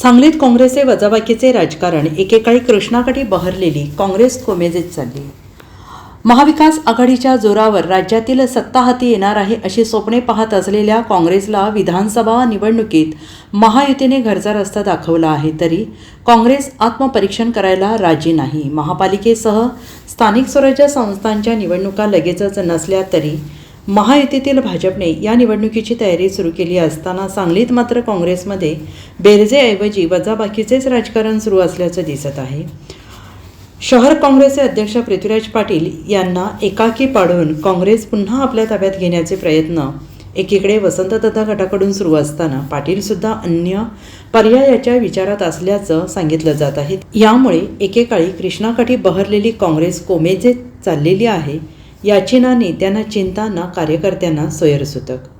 सांगलीत काँग्रेसचे वजाबाकीचे राजकारण एकेकाळी कृष्णाकाठी बहरलेली काँग्रेस कोमेजेत चालली. महाविकास आघाडीच्या जोरावर राज्यातील सत्ता हाती येणार आहे अशी स्वप्ने पाहत असलेल्या काँग्रेसला विधानसभा निवडणुकीत महायुतीने घरचा रस्ता दाखवला आहे तरी काँग्रेस आत्मपरीक्षण करायला राजी नाही. महापालिकेसह स्थानिक स्वराज्य संस्थांच्या निवडणुका लगेचच नसल्या तरी महायुतीतील भाजपने या निवडणुकीची तयारी सुरू केली असताना सांगलीत मात्र काँग्रेसमध्ये बेरजेऐवजी वजाबाकीचेच राजकारण सुरू असल्याचं दिसत आहे. शहर काँग्रेसचे अध्यक्ष पृथ्वीराज पाटील यांना एकाकी पाडून काँग्रेस पुन्हा आपल्या ताब्यात घेण्याचे प्रयत्न एकीकडे वसंतदादा गटाकडून सुरू असताना पाटीलसुद्धा अन्य पर्यायाच्या विचारात असल्याचं सांगितलं जात आहे. यामुळे एकेकाळी कृष्णाकाठी बहरलेली काँग्रेस कोमेजे चाललेली आहे. याचिना नेत्यांना चिंता ना कार्यकर्त्यांना सोयरसुतक